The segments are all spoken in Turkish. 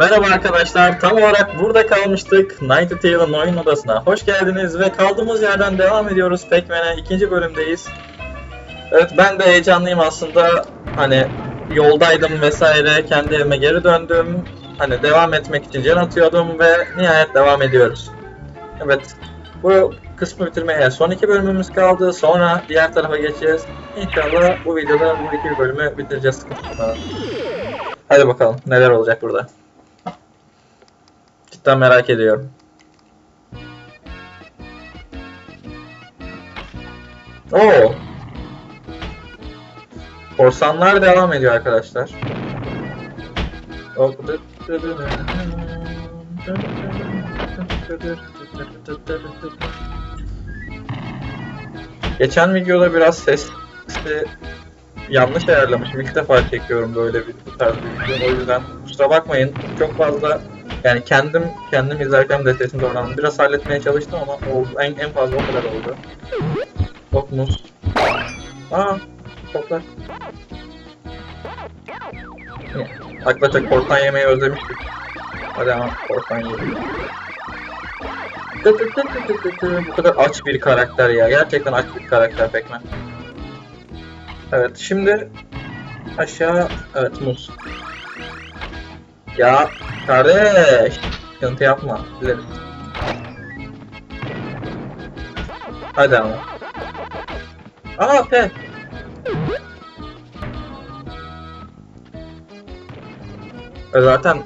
Merhaba arkadaşlar, tam olarak burada kalmıştık. Night Tale'ın oyun odasına hoş geldiniz ve kaldığımız yerden devam ediyoruz Pac-Man'e. ikinci bölümdeyiz. Evet ben de heyecanlıyım aslında. Hani yoldaydım vesaire, kendi evime geri döndüm. Hani devam etmek için can atıyordum ve nihayet devam ediyoruz. Evet, bu kısmı bitirmeye son iki bölümümüz kaldı. Sonra diğer tarafa geçeceğiz. İnşallah bu videoda bu iki bölümü bitireceğiz. Hadi bakalım neler olacak burada. Cidden merak ediyorum. Oo. Korsanlar devam ediyor arkadaşlar. Geçen videoda biraz ses yanlış ayarlamışım. İlk defa çekiyorum böyle bir tarz bir video. O yüzden kusura bakmayın. Çok fazla yani kendim kendim izlerken de sesim zorlandı. Biraz halletmeye çalıştım ama oldu. En, en fazla o kadar oldu. Çok muz. Aa, toplar. Arkadaşlar korsan yemeği özlemiştik. Hadi ama korsan yiyelim. Tı tı tı tı tı tı tı. Bu kadar aç bir karakter ya. Gerçekten aç bir karakter Pac-Man. Evet şimdi aşağı evet muz. Ya kardeş sıkıntı yapma dileriz. Hadi ama. Aa P. E zaten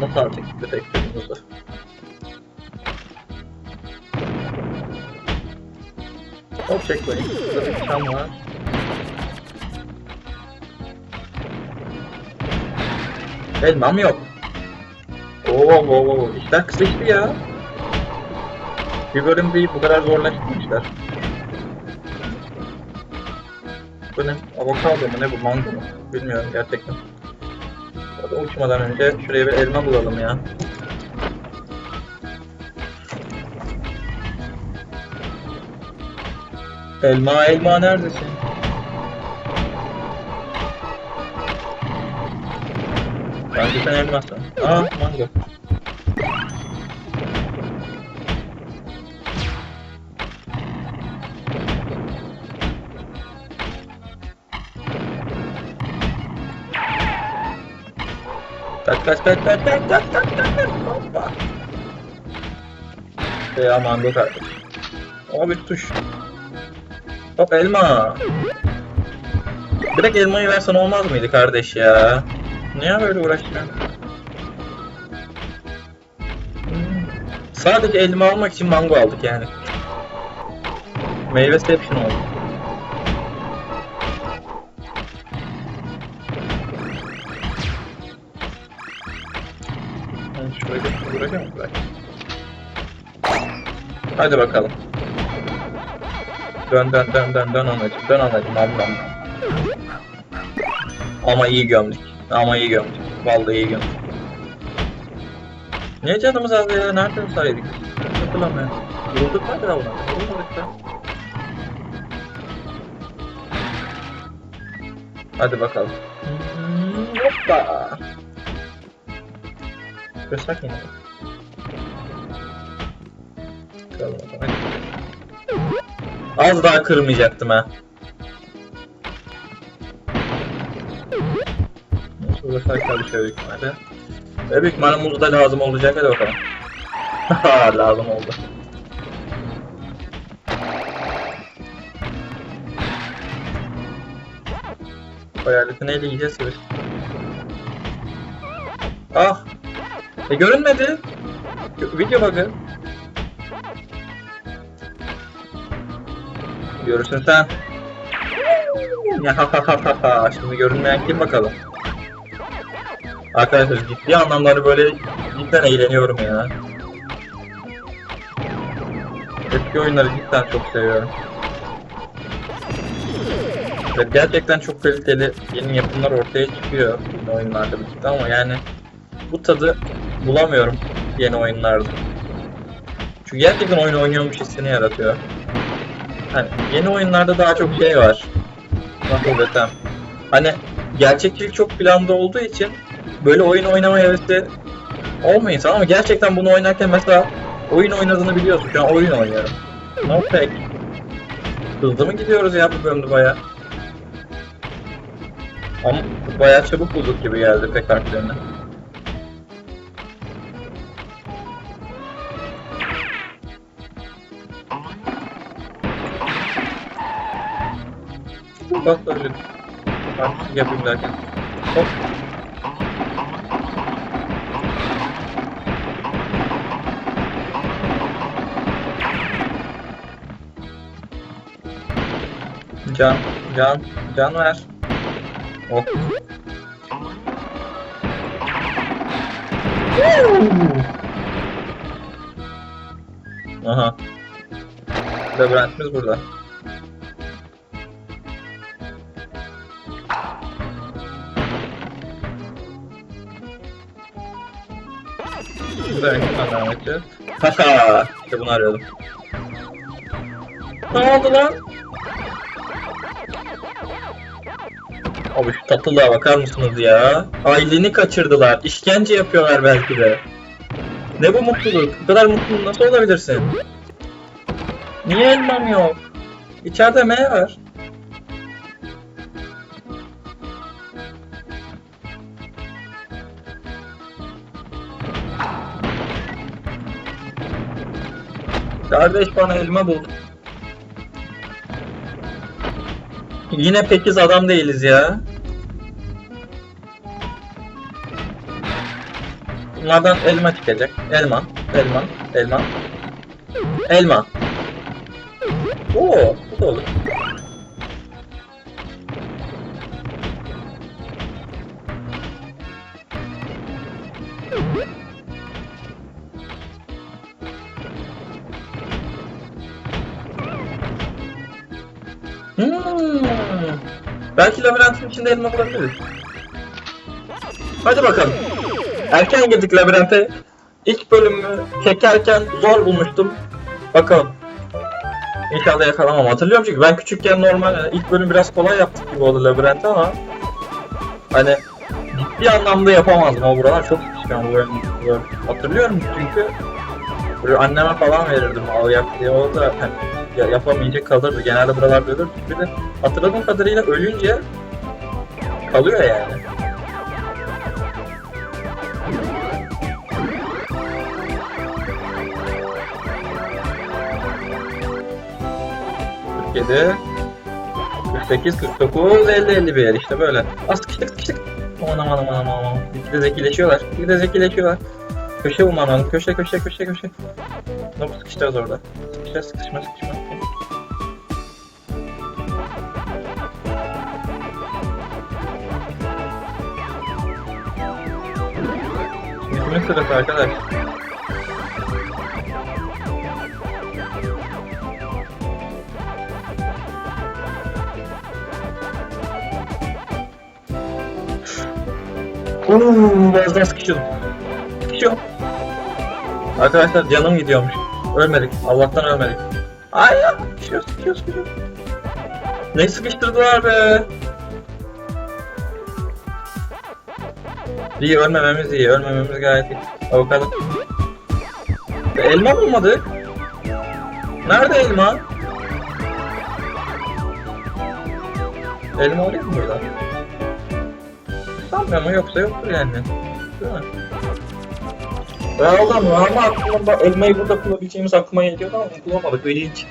Nasıl artık bir tek muzu? Hop checkpoint. Burada var. Elmam yok. Oo, oo, oo. İşler kısıktı ya. Bir bölüm değil bu kadar zorlaştırmışlar. Bu ne? Avokado mu ne bu? Mango mu? Bilmiyorum gerçekten. Hadi uçmadan önce şuraya bir elma bulalım ya. Elma elma neredesin? Sen elmasın. Aa mango. Tak tak tak tak tak tak tak tak tak hoppa. Ya mango kardeş. O bir tuş. Hop elma. Direkt elmayı versen olmaz mıydı kardeş ya? Niye böyle uğraşıyorsun? Sadece elma almak için mango aldık yani. Meyve seption oldu. Ben şuraya bırakayım mı? Bırak. Hadi bakalım. Dön dön dön dön dön anacım dön anacım ablam. Ama iyi gömdük. Ama iyi gömdük. Vallahi iyi gömdük. Niye canımız az ya? Nereden saydık? Hatırlamıyorum. Vurulduk mu acaba buna? Vurulmadık da. Hadi bakalım. Hoppa. Kırsak yine. Zaman. Az daha kırmayacaktım ha. Sakla bir şey büyük ihtimalle. Büyük ihtimalle muz da lazım olacak hadi bakalım. Lazım oldu. Hayaleti neyle yiyeceğiz ki? Ah! E görünmedi. Gö- Video bug'ı. Görürsün sen. Ya ha ha ha ha ha. Şimdi görünmeyen kim bakalım. Arkadaşlar ciddi anlamda böyle cidden eğleniyorum ya. Eski oyunları cidden çok seviyorum. Ve gerçekten çok kaliteli yeni yapımlar ortaya çıkıyor oyunlarda cidden ama yani bu tadı bulamıyorum yeni oyunlarda. Çünkü gerçekten oyun oynuyormuş hissini yaratıyor. Hani yeni oyunlarda daha çok şey var. Nasıl desem. Hani gerçekçilik çok planda olduğu için böyle oyun oynama hevesi olmuyor insan ama gerçekten bunu oynarken mesela oyun oynadığını biliyorsun. Şu an oyun oynuyorum. No fake. Hızlı mı gidiyoruz ya bu bölümde baya? Ama bayağı çabuk bulduk gibi geldi pek harflerini. Bak öyle. Artık yapayım derken. Hop. Can, can, can ver. Hop. Aha. Labirentimiz burada. Önceden devam edeceğiz. Haha! İşte bunu arıyordum. Ne oldu lan? Abi şu tatlılığa bakar mısınız ya? Aileni kaçırdılar. İşkence yapıyorlar belki de. Ne bu mutluluk? Bu kadar mutlu nasıl olabilirsin? Niye elmam yok? İçeride M var. Kardeş bana elma bul. Yine pekiz adam değiliz ya. Bunlardan elma çıkacak. Elma, elma, elma. Elma. Oo, bu da olur. Belki labirentin içinde elma bulabiliriz. Hadi bakalım. Erken girdik labirente. İlk bölümü çekerken zor bulmuştum. Bakalım. İnşallah yakalamam. Hatırlıyorum çünkü ben küçükken normal yani ilk bölüm biraz kolay yaptık gibi oldu labirente ama hani ciddi anlamda yapamazdım o buralar çok bölüm. bu bölüm. Hatırlıyorum çünkü böyle anneme falan verirdim al yap diye o da hani, ya, yapamayacak kalırdı. Genelde buralarda ölürdü. Bir de hatırladığım kadarıyla ölünce kalıyor yani. Türkiye'de 48, 49, 50, 51 işte böyle. Az sıkıştık sıkıştık. Aman aman aman aman aman. Gitgide zekileşiyorlar. Gitgide zekileşiyorlar. Köşe bulmam lazım. Köşe köşe köşe köşe. Hop sıkışacağız orada. Sıkışacağız sıkışma sıkışma. Kimin sırası arkadaş? Uuu birazdan sıkışıyordum. Sıkışıyorum. Arkadaşlar canım gidiyormuş. Ölmedik. Allah'tan ölmedik. Ay ya. Sıkışıyor sıkışıyor sıkışıyor. Ne sıkıştırdılar be. İyi ölmememiz iyi. Ölmememiz gayet iyi. Avukat. Elma bulmadık. Nerede elma? Elma oluyor mu burada? Sanmıyorum yoksa yoktur yani. Değil mi? Ya oğlum ama aklıma bak, elmayı burada kullanabileceğimiz aklıma geliyordu ama bulamadık ilginç.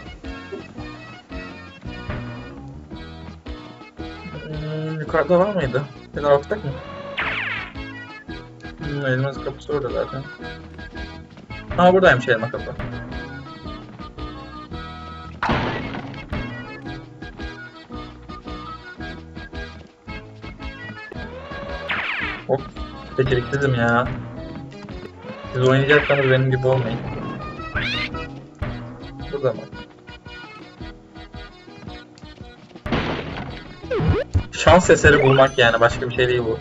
Hmm, yukarıda var mıydı? Bir mı? Hmm, elmas kapısı orada zaten. Ha buradaymış elma kapı. Hop. Beceriksizim ya. Siz oynayacaksanız benim gibi olmayın. Bu zaman. Şans eseri bulmak yani başka bir şey değil bu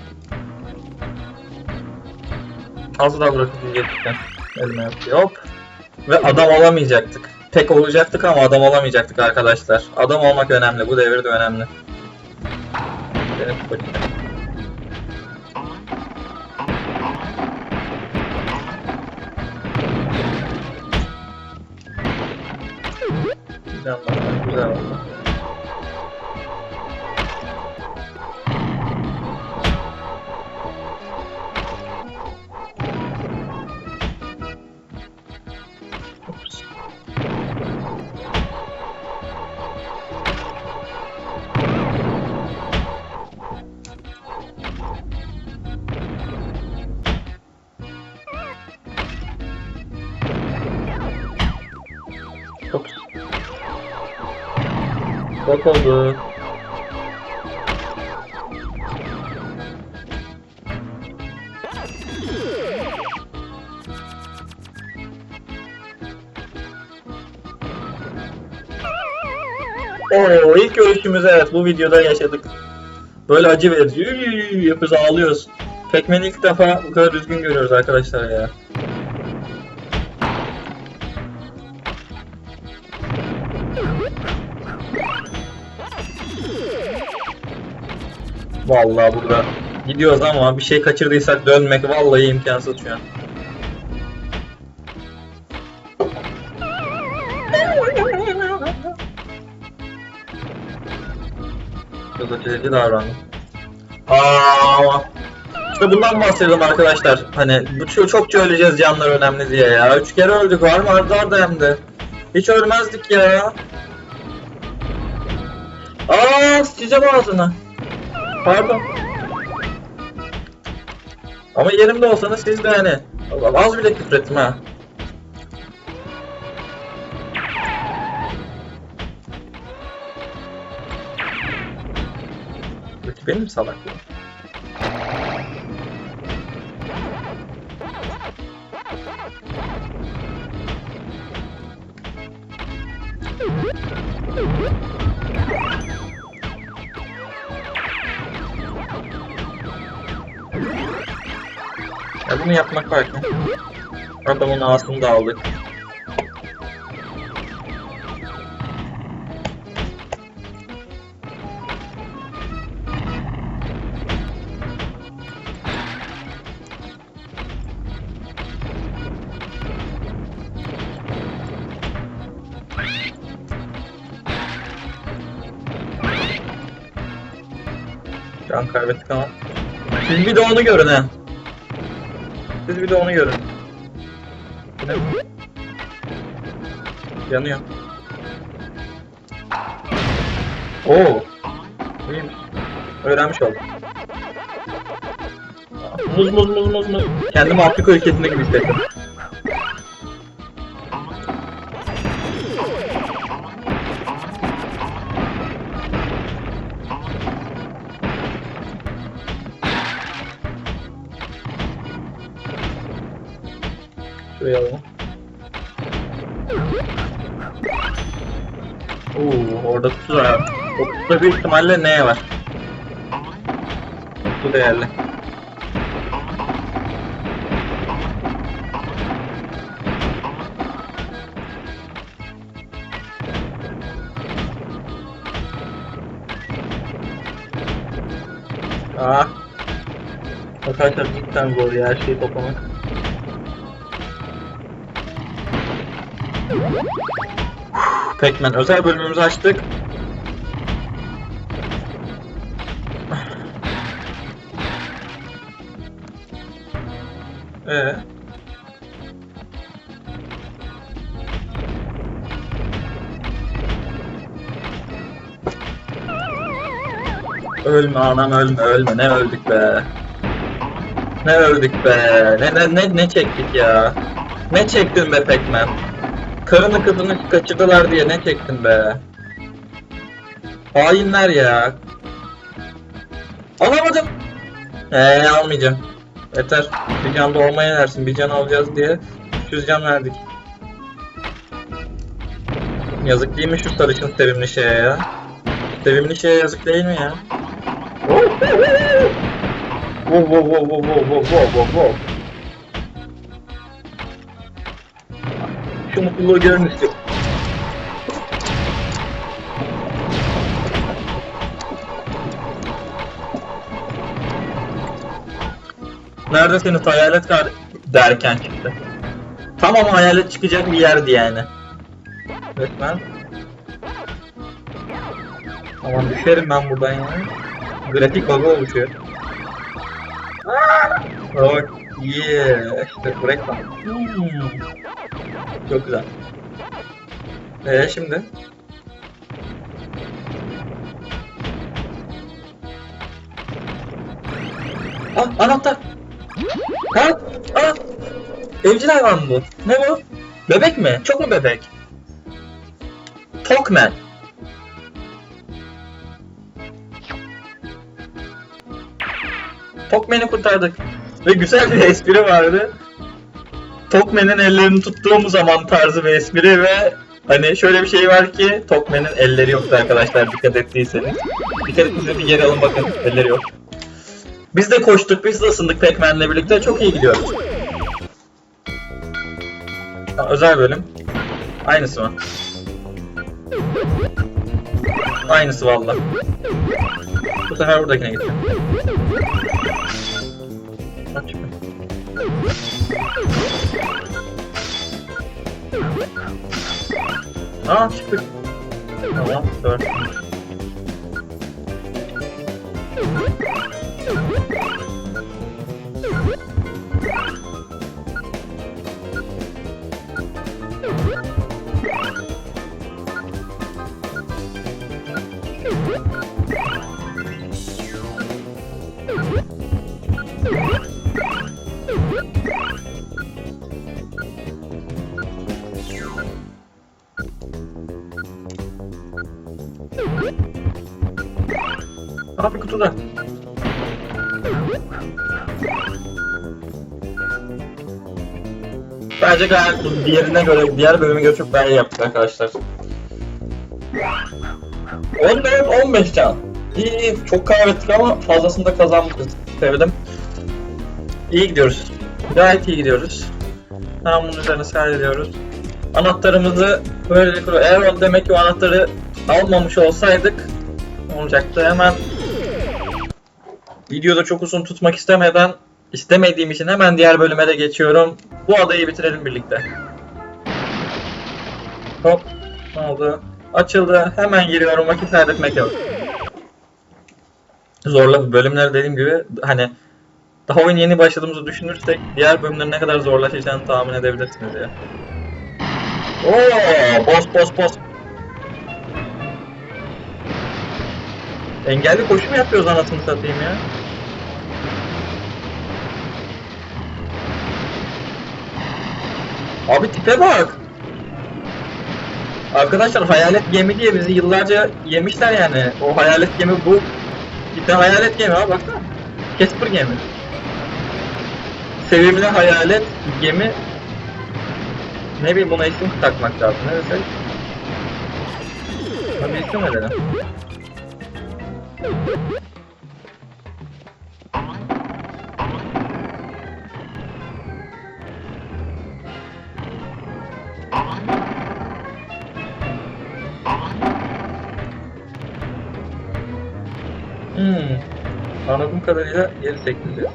az daha bırakıp geldikten elime yaptı. Hop. Ve adam olamayacaktık. Tek olacaktık ama adam olamayacaktık arkadaşlar. Adam olmak önemli. Bu devirde önemli. Güzel oldu. Güzel oldu. Oldu. Oo, ilk görüşümüzü evet bu videoda yaşadık. Böyle acı verici yapıyoruz ağlıyoruz. Pac-Man'i ilk defa bu kadar düzgün görüyoruz arkadaşlar ya. Vallahi burada gidiyoruz ama bir şey kaçırdıysak dönmek vallahi imkansız şu an. Biraz aceleci davrandım. Aa, işte bundan bahsedelim arkadaşlar. Hani bu çok çokça öleceğiz canlar önemli diye ya. Üç kere öldük var mı arda arda hem de. Hiç ölmezdik ya. Aa, sıçacağım ağzına. Pardon. Ama yerimde olsanız siz de hani az bile küfrettim ha. Benim salaklığım. Ya bunu yapmak varken adamın ağzını da aldık. Can kaybettik ama. Siz bir de onu görün ha. Siz bir de onu görün. Yanıyor. Oo. İyiymiş. Öğrenmiş oldum. Muz muz muz muz muz. Kendimi Afrika ülkesinde gibi hissettim. 30 var abi. 30'da büyük ihtimalle neye var? 30 değerli. Aa. Arkadaşlar cidden zor ya her şeyi toplamak. Pac-Man özel bölümümüzü açtık. Ölme anam ölme ölme ne öldük be. Ne öldük be. Ne ne ne ne çektik ya. Ne çektin be Pac-Man. Karını kızını kaçırdılar diye ne çektin be. Hainler ya. Alamadım. Eee almayacağım. Yeter. Bir can doğmaya versin. Bir can alacağız diye 300 can verdik. Yazık değil mi şu sarışın sevimli şeye ya? Sevimli şeye yazık değil mi ya? Wow wow wow wow wow wow wow wow Şu mutluluğu görün istiyorum. Neredesiniz hayalet kar derken çıktı. Tamam hayalet çıkacak bir yerdi yani. Resmen. Aman düşerim ben buradan yani. Grafik bug'ı oluşuyor. Aa! Bak, yeah. İşte bu. Hmm. Çok güzel. Ee şimdi? Ah anahtar. Ha? Ah. Evcil hayvan bu. Ne bu? Bebek mi? Çok mu bebek? Talkman. Talkman'i kurtardık. Ve güzel bir espri vardı. Talkman'in ellerini tuttuğum zaman tarzı bir espri ve hani şöyle bir şey var ki Talkman'in elleri yoktu arkadaşlar dikkat ettiyseniz. Dikkat ettiyseniz bir geri alın bakın elleri yok. Biz de koştuk, biz de ısındık Pac-Man'le birlikte. Çok iyi gidiyoruz. Ha, özel bölüm. Aynısı mı? Aynısı valla. Bu sefer buradakine gideceğim. Aç şunu. Aa çıktık. Tamam, dur. Abi kutuda. Bence gayet bu diğerine göre, diğer bölüme göre çok daha iyi yaptık arkadaşlar. 14 15 can. İyi iyi çok kaybettik ama fazlasını da kazanmışız. Sevdim. İyi gidiyoruz. Gayet iyi gidiyoruz. Tamam bunun üzerine kaydediyoruz. Anahtarımızı böyle. Eğer demek ki o anahtarı almamış olsaydık olacaktı. Hemen videoda çok uzun tutmak istemeden istemediğim için hemen diğer bölüme de geçiyorum. Bu adayı bitirelim birlikte. Hop. Ne oldu? Açıldı. Hemen giriyorum. Vakit kaybetmek yok. Zorla bölümler dediğim gibi hani daha oyun yeni başladığımızı düşünürsek diğer bölümlerin ne kadar zorlaşacağını tahmin edebilirsiniz ya. Oo, boss boss boss. Engelli koşu mu yapıyoruz anasını satayım ya? Abi tipe bak. Arkadaşlar hayalet gemi diye bizi yıllarca yemişler yani. O hayalet gemi bu. Bir de hayalet gemi abi baksana. Casper gemi. Sevimli hayalet gemi. Ne bileyim buna isim takmak lazım. Ne desek? Hadi isim verelim. Hmm. Anladığım kadarıyla geri çekildi.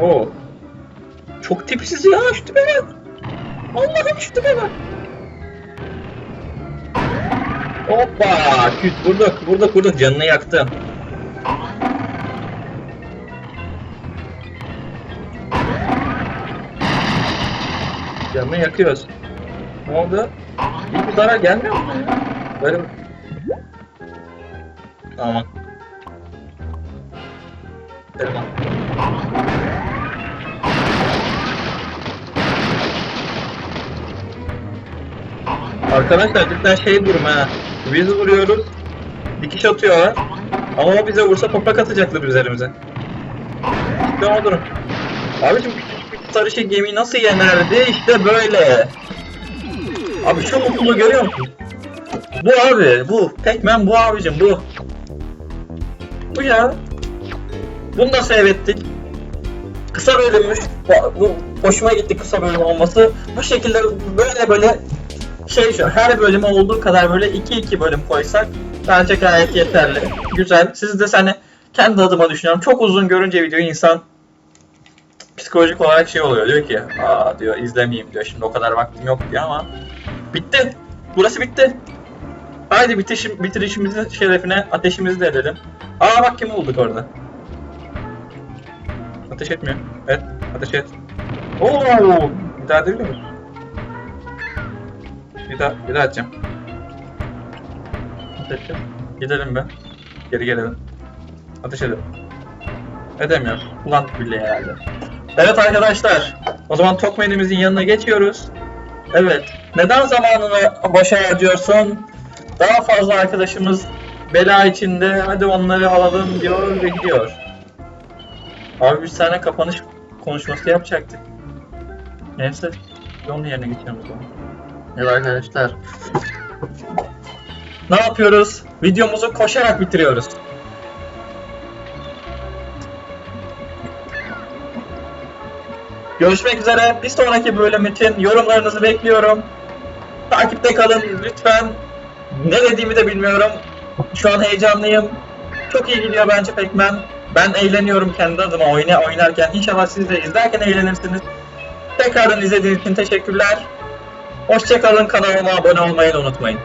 Oo. Çok tipsiz ya şu tipe bak. Allah'ım şu tipe bak. Hoppa! Küt vurduk, vurduk, vurduk. Canını yaktım. Canını yakıyoruz. Ne oldu? Hiçbir zarar gelmiyor mu? Böyle Tamam. Tamam. Arkadaşlar cidden şey durum ha. Biz vuruyoruz. Dikiş atıyorlar. Ama o bize vursa toprak atacaklar üzerimize. İşte o durum. Abicim küçücük bir sarışın gemiyi nasıl yenerdi? İşte böyle. Abi şu mutluluğu görüyor musun? Bu abi, bu. Pac-Man bu abicim, bu. Bu ya. Bunu da seyrettik. Kısa bölünmüş. Bu, bu hoşuma gitti kısa bölüm olması. Bu şekilde böyle böyle şey şu her bölümü olduğu kadar böyle 2-2 bölüm koysak bence gayet yeterli. Güzel. Siz de hani kendi adıma düşünüyorum. Çok uzun görünce videoyu insan psikolojik olarak şey oluyor. Diyor ki aa diyor izlemeyeyim diyor. Şimdi o kadar vaktim yok diyor ama Bitti. Burası bitti. Haydi bitişim, bitirişimizin şerefine ateşimizi de edelim. Aa bak kim bulduk orada. Ateş etmiyor. Evet, ateş et. Oo! Daha edebilir miyiz? Bir daha atacağım. Et. Gidelim be. Geri gelelim. Ateş edelim. Edemiyor. Ulan bile herhalde. Evet arkadaşlar. O zaman Tokmen'imizin yanına geçiyoruz. Evet. Neden zamanını boşa harcıyorsun? Daha fazla arkadaşımız bela içinde. Hadi onları alalım diyor ve gidiyor. Abi biz seninle kapanış konuşması yapacaktık. Neyse. Onun yerine geçelim o zaman. Evet arkadaşlar. Ne yapıyoruz? Videomuzu koşarak bitiriyoruz. Görüşmek üzere. Bir sonraki bölüm için yorumlarınızı bekliyorum. Takipte kalın lütfen. Ne dediğimi de bilmiyorum. Şu an heyecanlıyım. Çok iyi gidiyor bence Pac-Man. Ben eğleniyorum kendi adıma oyna oynarken. İnşallah siz de izlerken eğlenirsiniz. Tekrardan izlediğiniz için teşekkürler. Hoşçakalın. Kanalıma abone olmayı unutmayın.